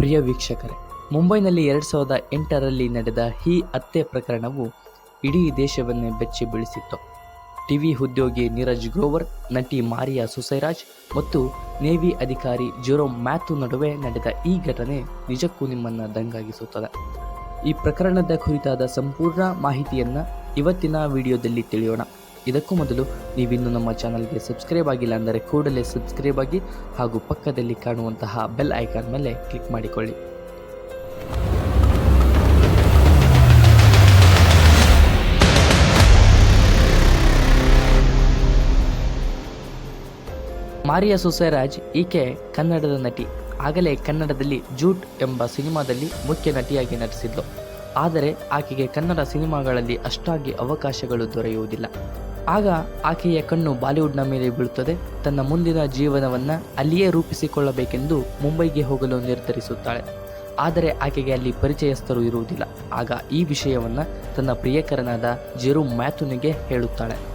ಪ್ರಿಯ ವೀಕ್ಷಕರೇ, ಮುಂಬೈನಲ್ಲಿ ಎರಡು ಸಾವಿರದ ಎಂಟರಲ್ಲಿ ನಡೆದ ಈ ಹತ್ಯೆ ಪ್ರಕರಣವು ಇಡೀ ದೇಶವನ್ನೇ ಬೆಚ್ಚಿ ಬೀಳಿಸಿತ್ತು. ಟಿವಿ ಉದ್ಯೋಗಿ ನೀರಜ್ ಗ್ರೋವರ್, ನಟಿ ಮಾರಿಯಾ ಸುಸೈರಾಜ್ ಮತ್ತು ನೇವಿ ಅಧಿಕಾರಿ ಜೆರೋಮ್ ಮ್ಯಾಥು ನಡುವೆ ನಡೆದ ಈ ಘಟನೆ ನಿಜಕ್ಕೂ ನಿಮ್ಮನ್ನು ದಂಗಾಗಿಸುತ್ತದೆ. ಈ ಪ್ರಕರಣದ ಕುರಿತಾದ ಸಂಪೂರ್ಣ ಮಾಹಿತಿಯನ್ನು ಇವತ್ತಿನ ವಿಡಿಯೋದಲ್ಲಿ ತಿಳಿಯೋಣ. ಇದಕ್ಕೂ ಮೊದಲು ನೀವಿನ್ನೂ ನಮ್ಮ ಚಾನಲ್ಗೆ ಸಬ್ಸ್ಕ್ರೈಬ್ ಆಗಿಲ್ಲ ಅಂದರೆ ಕೂಡಲೇ ಸಬ್ಸ್ಕ್ರೈಬ್ ಆಗಿ ಹಾಗೂ ಪಕ್ಕದಲ್ಲಿ ಕಾಣುವಂತಹ ಬೆಲ್ ಐಕಾನ್ ಮೇಲೆ ಕ್ಲಿಕ್ ಮಾಡಿಕೊಳ್ಳಿ. ಮಾರಿಯಾ ಸುಸೈರಾಜ್ ಈಕೆ ಕನ್ನಡದ ನಟಿ. ಆಗಲೇ ಕನ್ನಡದಲ್ಲಿ ಜೂಟ್ ಎಂಬ ಸಿನಿಮಾದಲ್ಲಿ ಮುಖ್ಯ ನಟಿಯಾಗಿ ನಟಿಸಿದ್ಲು. ಆದರೆ ಆಕೆಗೆ ಕನ್ನಡ ಸಿನಿಮಾಗಳಲ್ಲಿ ಅಷ್ಟಾಗಿ ಅವಕಾಶಗಳು ದೊರೆಯುವುದಿಲ್ಲ. ಆಗ ಆಕೆಯ ಕಣ್ಣು ಬಾಲಿವುಡ್ನ ಮೇಲೆ ಬೀಳುತ್ತದೆ. ತನ್ನ ಮುಂದಿನ ಜೀವನವನ್ನು ಅಲ್ಲಿಯೇ ರೂಪಿಸಿಕೊಳ್ಳಬೇಕೆಂದು ಮುಂಬೈಗೆ ಹೋಗಲು ನಿರ್ಧರಿಸುತ್ತಾಳೆ. ಆದರೆ ಆಕೆಗೆ ಅಲ್ಲಿ ಪರಿಚಯಸ್ಥರು ಇರುವುದಿಲ್ಲ. ಆಗ ಈ ವಿಷಯವನ್ನು ತನ್ನ ಪ್ರಿಯಕರನಾದ ಜೆರು ಮ್ಯಾಥುನಿಗೆ ಹೇಳುತ್ತಾಳೆ.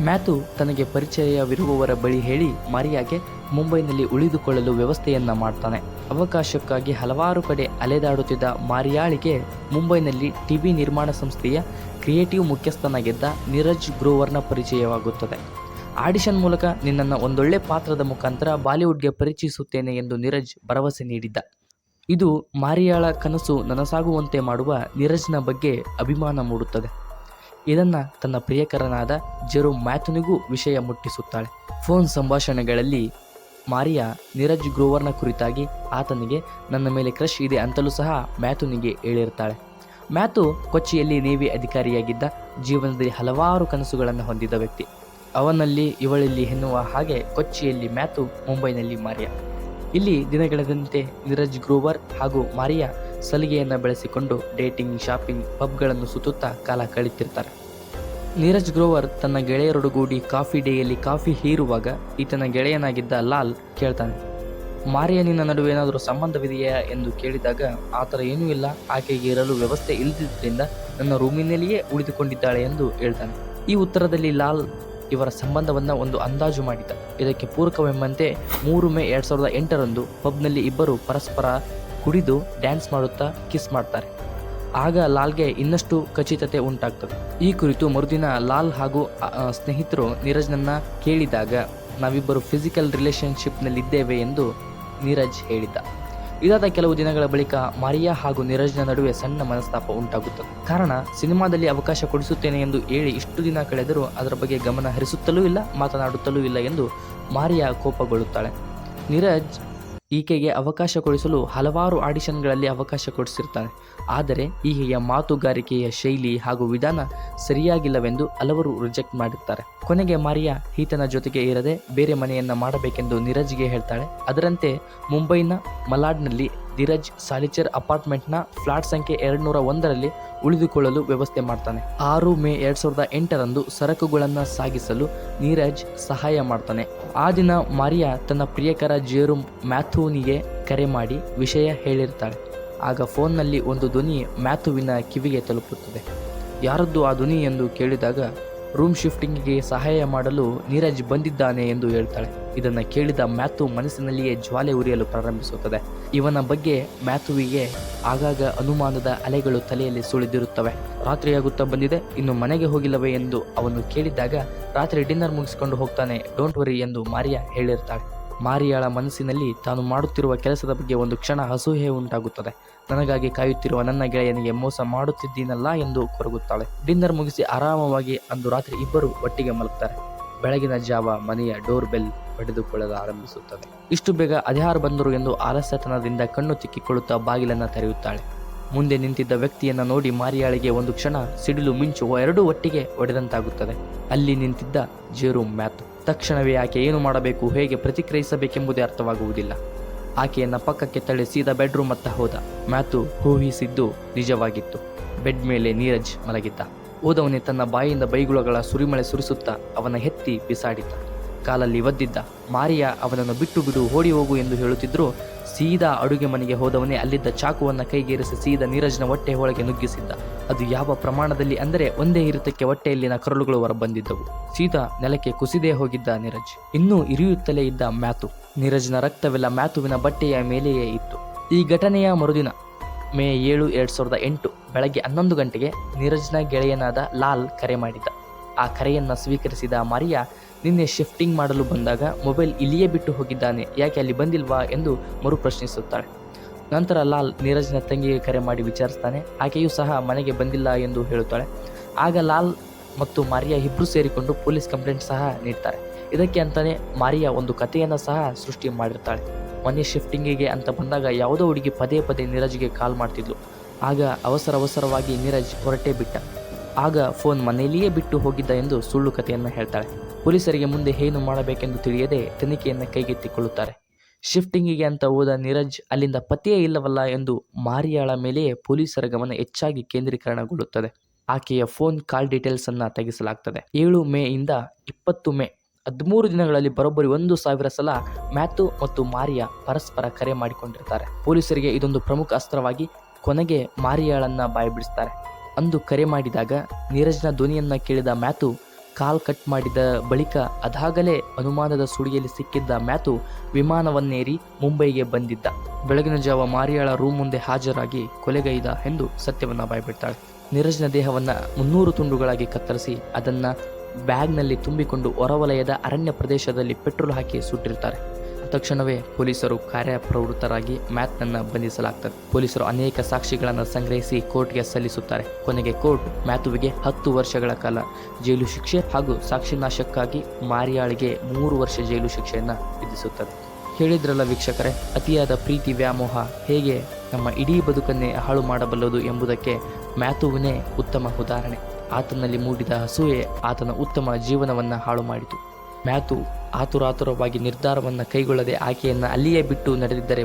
ಮ್ಯಾಥು ತನಗೆ ಪರಿಚಯವಿರುವವರ ಬಳಿ ಹೇಳಿ ಮಾರಿಯಾಗೆ ಮುಂಬೈನಲ್ಲಿ ಉಳಿದುಕೊಳ್ಳಲು ವ್ಯವಸ್ಥೆಯನ್ನ ಮಾಡ್ತಾನೆ. ಅವಕಾಶಕ್ಕಾಗಿ ಹಲವಾರು ಕಡೆ ಅಲೆದಾಡುತ್ತಿದ್ದ ಮಾರಿಯಾಳಿಗೆ ಮುಂಬೈನಲ್ಲಿ ಟಿವಿ ನಿರ್ಮಾಣ ಸಂಸ್ಥೆಯ ಕ್ರಿಯೇಟಿವ್ ಮುಖ್ಯಸ್ಥನಾಗಿದ್ದ ನೀರಜ್ ಗ್ರೋವರ್ನ ಪರಿಚಯವಾಗುತ್ತದೆ. ಆಡಿಷನ್ ಮೂಲಕ ನಿನ್ನನ್ನು ಒಂದೊಳ್ಳೆ ಪಾತ್ರದ ಮುಖಾಂತರ ಬಾಲಿವುಡ್ಗೆ ಪರಿಚಯಿಸುತ್ತೇನೆ ಎಂದು ನೀರಜ್ ಭರವಸೆ ನೀಡಿದ್ದ. ಇದು ಮಾರಿಯಾಳ ಕನಸು ನನಸಾಗುವಂತೆ ಮಾಡುವ ನೀರಜ್ನ ಬಗ್ಗೆ ಅಭಿಮಾನ ಮೂಡುತ್ತದೆ. ಇದನ್ನ ತನ್ನ ಪ್ರಿಯಕರನಾದ ಜೆರೋ ಮ್ಯಾಥುನಿಗೂ ವಿಷಯ ಮುಟ್ಟಿಸುತ್ತಾಳೆ. ಫೋನ್ ಸಂಭಾಷಣೆಗಳಲ್ಲಿ ಮಾರಿಯಾ ನೀರಜ್ ಗ್ರೋವರ್ನ ಕುರಿತಾಗಿ ಆತನಿಗೆ ನನ್ನ ಮೇಲೆ ಕ್ರಶ್ ಇದೆ ಅಂತಲೂ ಸಹ ಮ್ಯಾಥುನಿಗೆ ಹೇಳಿರ್ತಾಳೆ. ಮ್ಯಾಥು ಕೊಚ್ಚಿಯಲ್ಲಿ ನೇವಿ ಅಧಿಕಾರಿಯಾಗಿದ್ದ ಜೀವನದಲ್ಲಿ ಹಲವಾರು ಕನಸುಗಳನ್ನು ಹೊಂದಿದ್ದ ವ್ಯಕ್ತಿ. ಅವನಲ್ಲಿ, ಇವಳಲ್ಲಿ ಎನ್ನುವ ಹಾಗೆ ಕೊಚ್ಚಿಯಲ್ಲಿ ಮ್ಯಾಥು ಮುಂಬೈನಲ್ಲಿ ಮಾರಿಯಾ. ಇಲ್ಲಿ ದಿನಗಳೆದಂತೆ ನೀರಜ್ ಗ್ರೋವರ್ ಹಾಗೂ ಮಾರಿಯಾ ಸಲಿಗೆಯನ್ನು ಬೆಳೆಸಿಕೊಂಡು ಡೇಟಿಂಗ್, ಶಾಪಿಂಗ್, ಪಬ್ಗಳನ್ನು ಸುತ್ತುತ್ತಾ ಕಾಲ ಕಳೀತಿರ್ತಾರೆ ನೀರಜ್ ಗ್ರೋವರ್ ತನ್ನ ಗೆಳೆಯರೊಡಗೂಡಿ ಕಾಫಿ ಡೇಯಲ್ಲಿ ಕಾಫಿ ಹೀರುವಾಗ ಈತನ ಗೆಳೆಯನಾಗಿದ್ದ ಲಾಲ್ ಕೇಳ್ತಾನೆ, ಮಾರಿಯ, ನಿನ್ನ ನಡುವೆ ಏನಾದರೂ ಸಂಬಂಧವಿದೆಯಾ? ಎಂದು ಕೇಳಿದಾಗ ಆ ಥರ ಏನೂ ಇಲ್ಲ. ಆಕೆಗೆ ಇರಲು ವ್ಯವಸ್ಥೆ ಇಲ್ಲದಿದ್ದರಿಂದ ನನ್ನ ರೂಮಿನಲ್ಲಿಯೇ ಉಳಿದುಕೊಂಡಿದ್ದಾಳೆ ಎಂದು ಹೇಳ್ತಾನೆ. ಈ ಉತ್ತರದಲ್ಲಿ ಲಾಲ್ ಇವರ ಸಂಬಂಧವನ್ನು ಒಂದು ಅಂದಾಜು ಮಾಡಿದ. ಇದಕ್ಕೆ ಪೂರಕವೆಂಬಂತೆ ಮೂರು ಮೇ ಎರಡು ಸಾವಿರದ ಎಂಟರಂದು ಪಬ್ನಲ್ಲಿ ಇಬ್ಬರು ಪರಸ್ಪರ ಕುಡಿದು ಡ್ಯಾನ್ಸ್ ಮಾಡುತ್ತಾ ಕಿಸ್ ಮಾಡ್ತಾರೆ. ಆಗ ಲಾಲ್ಗೆ ಇನ್ನಷ್ಟು ಖಚಿತತೆ ಉಂಟಾಗ್ತದೆ. ಈ ಕುರಿತು ಮರುದಿನ ಲಾಲ್ ಹಾಗೂ ಸ್ನೇಹಿತರು ನೀರಜ್ನನ್ನ ಕೇಳಿದಾಗ, ನಾವಿಬ್ಬರು ಫಿಸಿಕಲ್ ರಿಲೇಶನ್ಶಿಪ್ನಲ್ಲಿದ್ದೇವೆ ಎಂದು ನೀರಜ್ ಹೇಳಿದ್ದ. ಇದಾದ ಕೆಲವು ದಿನಗಳ ಬಳಿಕ ಮಾರಿಯಾ ಹಾಗೂ ನೀರಜ್ನ ನಡುವೆ ಸಣ್ಣ ಮನಸ್ತಾಪ ಉಂಟಾಗುತ್ತದೆ. ಕಾರಣ, ಸಿನಿಮಾದಲ್ಲಿ ಅವಕಾಶ ಕೊಡಿಸುತ್ತೇನೆ ಎಂದು ಹೇಳಿ ಇಷ್ಟು ದಿನ ಕಳೆದರೂ ಅದರ ಬಗ್ಗೆ ಗಮನ ಹರಿಸುತ್ತಲೂ ಇಲ್ಲ, ಮಾತನಾಡುತ್ತಲೂ ಇಲ್ಲ ಎಂದು ಮಾರಿಯಾ ಕೋಪಗೊಳ್ಳುತ್ತಾಳೆ. ನೀರಜ್ ಈಕೆಗೆ ಅವಕಾಶ ಕೊಡಿಸಲು ಹಲವಾರು ಆಡಿಷನ್ಗಳಲ್ಲಿ ಅವಕಾಶ ಕೊಡಿಸಿರ್ತಾರೆ. ಆದರೆ ಈಕೆಯ ಮಾತುಗಾರಿಕೆಯ ಶೈಲಿ ಹಾಗೂ ವಿಧಾನ ಸರಿಯಾಗಿಲ್ಲವೆಂದು ಹಲವರು ರಿಜೆಕ್ಟ್ ಮಾಡಿರ್ತಾರೆ. ಕೊನೆಗೆ ಮಾರಿಯಾ ಈತನ ಜೊತೆಗೆ ಇರದೆ ಬೇರೆ ಮನೆಯನ್ನು ಮಾಡಬೇಕೆಂದು ನೀರಜ್ಗೆ ಹೇಳ್ತಾಳೆ. ಅದರಂತೆ ಮುಂಬೈನ ಮಲಾಡ್ನಲ್ಲಿ ಧೀರಜ್ ಸಾಲಿಚರ್ ಅಪಾರ್ಟ್ಮೆಂಟ್ನ ಫ್ಲಾಟ್ ಸಂಖ್ಯೆ ಎರಡ್ನೂರ ಒಂದರಲ್ಲಿ ಉಳಿದುಕೊಳ್ಳಲು ವ್ಯವಸ್ಥೆ ಮಾಡ್ತಾನೆ. ಆರು ಮೇ ಎರಡ್ ಸಾವಿರದ ಎಂಟರಂದು ಸರಕುಗಳನ್ನು ಸಾಗಿಸಲು ನೀರಜ್ ಸಹಾಯ ಮಾಡ್ತಾನೆ. ಆ ದಿನ ಮಾರಿಯಾ ತನ್ನ ಪ್ರಿಯಕರ ಜೇರು ಮ್ಯಾಥೂನಿಗೆ ಕರೆ ಮಾಡಿ ವಿಷಯ ಹೇಳಿರ್ತಾಳೆ. ಆಗ ಫೋನ್ನಲ್ಲಿ ಒಂದು ಧ್ವನಿ ಮ್ಯಾಥುವಿನ ಕಿವಿಗೆ ತಲುಪುತ್ತದೆ. ಯಾರದ್ದು ಆ ಧ್ವನಿ ಎಂದು ಕೇಳಿದಾಗ ರೂಮ್ ಶಿಫ್ಟಿಂಗ್ಗೆ ಸಹಾಯ ಮಾಡಲು ನೀರಜ್ ಬಂದಿದ್ದಾನೆ ಎಂದು ಹೇಳ್ತಾಳೆ. ಇದನ್ನು ಕೇಳಿದ ಮ್ಯಾಥು ಮನಸ್ಸಿನಲ್ಲಿಯೇ ಜ್ವಾಲೆ ಉರಿಯಲು ಪ್ರಾರಂಭಿಸುತ್ತದೆ. ಇವನ ಬಗ್ಗೆ ಮ್ಯಾಥುವಿಗೆ ಆಗಾಗ ಅನುಮಾನದ ಅಲೆಗಳು ತಲೆಯಲ್ಲಿ ಸುಳಿದಿರುತ್ತವೆ. ರಾತ್ರಿಯಾಗುತ್ತಾ ಬಂದಿದೆ, ಇನ್ನು ಮನೆಗೆ ಹೋಗಿಲ್ಲವೇ ಎಂದು ಅವನು ಕೇಳಿದಾಗ ರಾತ್ರಿ ಡಿನ್ನರ್ ಮುಗಿಸಿಕೊಂಡು ಹೋಗ್ತಾನೆ, ಡೋಂಟ್ ವರಿ ಎಂದು ಮಾರಿಯಾ ಹೇಳಿರ್ತಾಳೆ. ಮಾರಿಯಾಳ ಮನಸ್ಸಿನಲ್ಲಿ ತಾನು ಮಾಡುತ್ತಿರುವ ಕೆಲಸದ ಬಗ್ಗೆ ಒಂದು ಕ್ಷಣ ಅಸೂಹೆ ಉಂಟಾಗುತ್ತದೆ. ನನಗಾಗಿ ಕಾಯುತ್ತಿರುವ ನನ್ನ ಗೆಳೆಯನಿಗೆ ಮೋಸ ಮಾಡುತ್ತಿದ್ದೀನಲ್ಲ ಎಂದು ಕೊರಗುತ್ತಾಳೆ. ಡಿನ್ನರ್ ಮುಗಿಸಿ ಆರಾಮವಾಗಿ ಅಂದು ರಾತ್ರಿ ಇಬ್ಬರು ಒಟ್ಟಿಗೆ ಮಲಗ್ತಾರೆ. ಬೆಳಗಿನ ಜಾವ ಮನೆಯ ಡೋರ್ ಬೆಲ್ ಪಡೆದುಕೊಳ್ಳಲು ಆರಂಭಿಸುತ್ತದೆ. ಇಷ್ಟು ಬೇಗ ಅದ್ಯಾರು ಬಂದರು ಎಂದು ಆಲಸ್ಯತನದಿಂದ ಕಣ್ಣು ತಿಕ್ಕಿಕೊಳ್ಳುತ್ತಾ ಬಾಗಿಲನ್ನು ತೆರೆಯುತ್ತಾಳೆ. ಮುಂದೆ ನಿಂತಿದ್ದ ವ್ಯಕ್ತಿಯನ್ನ ನೋಡಿ ಮಾರಿಯಾಳಿಗೆ ಒಂದು ಕ್ಷಣ ಸಿಡಿಲು ಮಿಂಚು ಎರಡೂ ಒಟ್ಟಿಗೆ ಒಡೆದಂತಾಗುತ್ತದೆ. ಅಲ್ಲಿ ನಿಂತಿದ್ದ ಜೇರು ಮ್ಯಾಥು ತಕ್ಷಣವೇ ಆಕೆ ಏನು ಮಾಡಬೇಕು, ಹೇಗೆ ಪ್ರತಿಕ್ರಿಯಿಸಬೇಕೆಂಬುದೇ ಅರ್ಥವಾಗುವುದಿಲ್ಲ. ಆಕೆಯನ್ನು ಪಕ್ಕಕ್ಕೆ ತಳ್ಳಿ ಸೀದಾ ಬೆಡ್ರೂಮ್ ಅತ್ತ ಹೋದ. ಮ್ಯಾಥು ಊಹಿಸಿದ್ದು ನಿಜವಾಗಿತ್ತು. ಬೆಡ್ ಮೇಲೆ ನೀರಜ್ ಮಲಗಿದ್ದ. ಓದವನೇ ತನ್ನ ಬಾಯಿಯಿಂದ ಬೈಗುಳಗಳ ಸುರಿಮಳೆ ಸುರಿಸುತ್ತಾ ಅವನ ಹೆತ್ತಿ ಬಿಸಾಡಿದ್ದ. ಕಾಲಲ್ಲಿ ಒದ್ದಿದ್ದ. ಮಾರಿಯಾ ಅವನನ್ನು ಬಿಟ್ಟು ಬಿಡು, ಓಡಿ ಹೋಗು ಎಂದು ಹೇಳುತ್ತಿದ್ದರೂ ಸೀದಾ ಅಡುಗೆ ಮನೆಗೆ ಹೋದವನೇ ಅಲ್ಲಿದ್ದ ಚಾಕುವನ್ನು ಕೈಗೇರಿಸಿ ಸೀದಾ ನೀರಜ್ನ ಹೊಟ್ಟೆ ಒಳಗೆ ನುಗ್ಗಿಸಿದ್ದ. ಅದು ಯಾವ ಪ್ರಮಾಣದಲ್ಲಿ ಅಂದರೆ ಒಂದೇ ಇರುತ್ತಕ್ಕೆ ಹೊಟ್ಟೆಯಲ್ಲಿನ ಕರಳುಗಳು ಹೊರಬಂದಿದ್ದವು. ಸೀದಾ ನೆಲಕ್ಕೆ ಕುಸಿದೇ ಹೋಗಿದ್ದ ನೀರಜ್. ಇನ್ನೂ ಇರಿಯುತ್ತಲೇ ಇದ್ದ ಮ್ಯಾಥು ನೀರಜ್ನ ರಕ್ತವೆಲ್ಲ ಮ್ಯಾಥುವಿನ ಬಟ್ಟೆಯ ಮೇಲೆಯೇ ಇತ್ತು. ಈ ಘಟನೆಯ ಮರುದಿನ ಮೇ ಏಳು ಎರಡು ಸಾವಿರದ ಎಂಟು ಬೆಳಗ್ಗೆ ಹನ್ನೊಂದು ಗಂಟೆಗೆ ನೀರಜ್ನ ಗೆಳೆಯನಾದ ಲಾಲ್ ಕರೆ ಮಾಡಿದ್ದ. ಆ ಕರೆಯನ್ನು ಸ್ವೀಕರಿಸಿದ ಮಾರಿಯಾ ನಿನ್ನೆ ಶಿಫ್ಟಿಂಗ್ ಮಾಡಲು ಬಂದಾಗ ಮೊಬೈಲ್ ಇಲ್ಲಿಯೇ ಬಿಟ್ಟು ಹೋಗಿದ್ದಾನೆ. ಯಾಕೆ ಅಲ್ಲಿ ಬಂದಿಲ್ವಾ ಎಂದು ಮರು ಪ್ರಶ್ನಿಸುತ್ತಾಳೆ. ನಂತರ ಲಾಲ್ ನೀರಜ್ನ ತಂಗಿಗೆ ಕರೆ ಮಾಡಿ ವಿಚಾರಿಸ್ತಾನೆ. ಆಕೆಯೂ ಸಹ ಮನೆಗೆ ಬಂದಿಲ್ಲ ಎಂದು ಹೇಳುತ್ತಾಳೆ. ಆಗ ಲಾಲ್ ಮತ್ತು ಮಾರಿಯಾ ಇಬ್ಬರು ಸೇರಿಕೊಂಡು ಪೊಲೀಸ್ ಕಂಪ್ಲೇಂಟ್ ಸಹ ನೀಡ್ತಾರೆ. ಇದಕ್ಕೆ ಅಂತಲೇ ಮಾರಿಯಾ ಒಂದು ಕಥೆಯನ್ನು ಸಹ ಸೃಷ್ಟಿ ಮಾಡಿರ್ತಾಳೆ. ಮನೆ ಶಿಫ್ಟಿಂಗಿಗೆ ಅಂತ ಬಂದಾಗ ಯಾವುದೋ ಹುಡುಗಿ ಪದೇ ಪದೇ ನೀರಜ್ಗೆ ಕಾಲ್ ಮಾಡ್ತಿದ್ಲು. ಆಗ ಅವಸರ ಅವಸರವಾಗಿ ನೀರಜ್ ಹೊರಟೇ ಬಿಟ್ಟ. ಆಗ ಫೋನ್ ಮನೆಯಲ್ಲಿಯೇ ಬಿಟ್ಟು ಹೋಗಿದ್ದ ಎಂದು ಸುಳ್ಳು ಕಥೆಯನ್ನು ಹೇಳ್ತಾಳೆ. ಪೊಲೀಸರಿಗೆ ಮುಂದೆ ಏನು ಮಾಡಬೇಕೆಂದು ತಿಳಿಯದೆ ತನಿಖೆಯನ್ನು ಕೈಗೆತ್ತಿಕೊಳ್ಳುತ್ತಾರೆ. ಶಿಫ್ಟಿಂಗಿಗೆ ಅಂತ ಹೋದ ನೀರಜ್ ಅಲ್ಲಿಂದ ಪತಿಯೇ ಇಲ್ಲವಲ್ಲ ಎಂದು ಮಾರಿಯಾಳ ಮೇಲೆಯೇ ಪೊಲೀಸರ ಗಮನ ಹೆಚ್ಚಾಗಿ ಕೇಂದ್ರೀಕರಣಗೊಳ್ಳುತ್ತದೆ. ಆಕೆಯ ಫೋನ್ ಕಾಲ್ ಡೀಟೇಲ್ಸ್ ಅನ್ನು ತೆಗೆಸಲಾಗ್ತದೆ. ಏಳು ಮೇ ಇಂದ ಇಪ್ಪತ್ತು ಮೇ, ಹದಿಮೂರು ದಿನಗಳಲ್ಲಿ ಬರೋಬ್ಬರಿ ಒಂದು ಸಾವಿರ ಸಲ ಮ್ಯಾಥು ಮತ್ತು ಮಾರಿಯಾ ಪರಸ್ಪರ ಕರೆ ಮಾಡಿಕೊಂಡಿರ್ತಾರೆ. ಪೊಲೀಸರಿಗೆ ಇದೊಂದು ಪ್ರಮುಖ ಅಸ್ತ್ರವಾಗಿ ಕೊನೆಗೆ ಮಾರಿಯಾಳನ್ನ ಬಾಯ್ಬಿಡಿಸ್ತಾರೆ. ಅಂದು ಕರೆ ಮಾಡಿದಾಗ ನೀರಜ್ನ ಧ್ವನಿಯನ್ನ ಕೇಳಿದ ಮ್ಯಾಥು ಕಾಲ್ ಕಟ್ ಮಾಡಿದ ಬಳಿಕ ಅದಾಗಲೇ ಅನುಮಾನದ ಸುಳಿಯಲ್ಲಿ ಸಿಕ್ಕಿದ್ದ ಮ್ಯಾಥು ವಿಮಾನವನ್ನೇರಿ ಮುಂಬೈಗೆ ಬಂದಿದ್ದ. ಬೆಳಗಿನ ಜಾವ ಮಾರಿಯಾಳ ರೂಮ್ ಮುಂದೆ ಹಾಜರಾಗಿ ಕೊಲೆಗೈದ ಎಂದು ಸತ್ಯವನ್ನ ಬಾಯ್ಬಿಡ್ತಾಳೆ. ನೀರಜ್ನ ದೇಹವನ್ನ ಮುನ್ನೂರು ತುಂಡುಗಳಾಗಿ ಕತ್ತರಿಸಿ ಅದನ್ನ ಬ್ಯಾಗ್ನಲ್ಲಿ ತುಂಬಿಕೊಂಡು ಹೊರವಲಯದ ಅರಣ್ಯ ಪ್ರದೇಶದಲ್ಲಿ ಪೆಟ್ರೋಲ್ ಹಾಕಿ ಸುಟ್ಟಿರ್ತಾರೆ. ತಕ್ಷಣವೇ ಪೊಲೀಸರು ಕಾರ್ಯಪ್ರವೃತ್ತರಾಗಿ ಮ್ಯಾಥ್ನನ್ನು ಬಂಧಿಸಲಾಗ್ತದೆ. ಪೊಲೀಸರು ಅನೇಕ ಸಾಕ್ಷಿಗಳನ್ನು ಸಂಗ್ರಹಿಸಿ ಕೋರ್ಟ್ಗೆ ಸಲ್ಲಿಸುತ್ತಾರೆ. ಕೊನೆಗೆ ಕೋರ್ಟ್ ಮ್ಯಾಥುವಿಗೆ ಹತ್ತು ವರ್ಷಗಳ ಕಾಲ ಜೈಲು ಶಿಕ್ಷೆ ಹಾಗೂ ಸಾಕ್ಷಿನಾಶಕ್ಕಾಗಿ ಮಾರಿಯಾಳಿಗೆ ಮೂರು ವರ್ಷ ಜೈಲು ಶಿಕ್ಷೆಯನ್ನು ವಿಧಿಸುತ್ತದೆ. ಹೇಳಿದ್ರಲ್ಲ ವೀಕ್ಷಕರೇ, ಅತಿಯಾದ ಪ್ರೀತಿ ವ್ಯಾಮೋಹ ಹೇಗೆ ನಮ್ಮ ಇಡೀ ಬದುಕನ್ನೇ ಹಾಳು ಮಾಡಬಲ್ಲದು ಎಂಬುದಕ್ಕೆ ಮ್ಯಾಥುವಿನೇ ಉತ್ತಮ ಉದಾಹರಣೆ. ಆತನಲ್ಲಿ ಮೂಡಿದ ಹಸುವೆ ಆತನ ಉತ್ತಮ ಜೀವನವನ್ನು ಹಾಳು ಮಾಡಿತು. ಮ್ಯಾಥು ಆತುರಾತುರವಾಗಿ ನಿರ್ಧಾರವನ್ನು ಕೈಗೊಳ್ಳದೆ ಆಕೆಯನ್ನು ಅಲ್ಲಿಯೇ ಬಿಟ್ಟು ನಡೆದಿದ್ದರೆ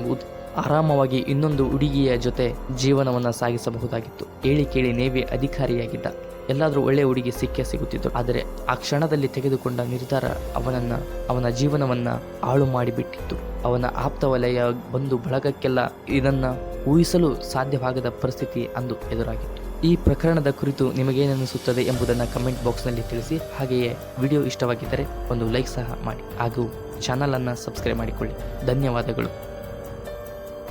ಆರಾಮವಾಗಿ ಇನ್ನೊಂದು ಹುಡುಗಿಯ ಜೊತೆ ಜೀವನವನ್ನು ಸಾಗಿಸಬಹುದಾಗಿತ್ತು. ಹೇಳಿ ಕೇಳಿ ನೇವಿ ಅಧಿಕಾರಿಯಾಗಿದ್ದ. ಎಲ್ಲಾದರೂ ಒಳ್ಳೆಯ ಹುಡುಗಿ ಸಿಕ್ಕೇ ಸಿಗುತ್ತಿದ್ದರು ಆದರೆ ಆ ಕ್ಷಣದಲ್ಲಿ ತೆಗೆದುಕೊಂಡ ನಿರ್ಧಾರ ಅವನನ್ನು ಅವನ ಜೀವನವನ್ನು ಹಾಳು ಮಾಡಿಬಿಟ್ಟಿತ್ತು. ಅವನ ಆಪ್ತ ವಲಯ ಬಂದು ಬಳಗಕ್ಕೆಲ್ಲ ಇದನ್ನು ಊಹಿಸಲು ಸಾಧ್ಯವಾಗದ ಪರಿಸ್ಥಿತಿ ಅಂದು ಎದುರಾಗಿತ್ತು. ಈ ಪ್ರಕರಣದ ಕುರಿತು ನಿಮಗೇನಿಸುತ್ತದೆ ಎಂಬುದನ್ನು ಕಮೆಂಟ್ ಬಾಕ್ಸ್ನಲ್ಲಿ ತಿಳಿಸಿ, ಹಾಗೆಯೇ ವಿಡಿಯೋ ಇಷ್ಟವಾಗಿದ್ದರೆ ಒಂದು ಲೈಕ್ ಸಹ ಮಾಡಿ. ಹಾಗೂ ಚಾನಲನ್ನು ಸಬ್ಸ್ಕ್ರೈಬ್ ಮಾಡಿಕೊಳ್ಳಿ. ಧನ್ಯವಾದಗಳು.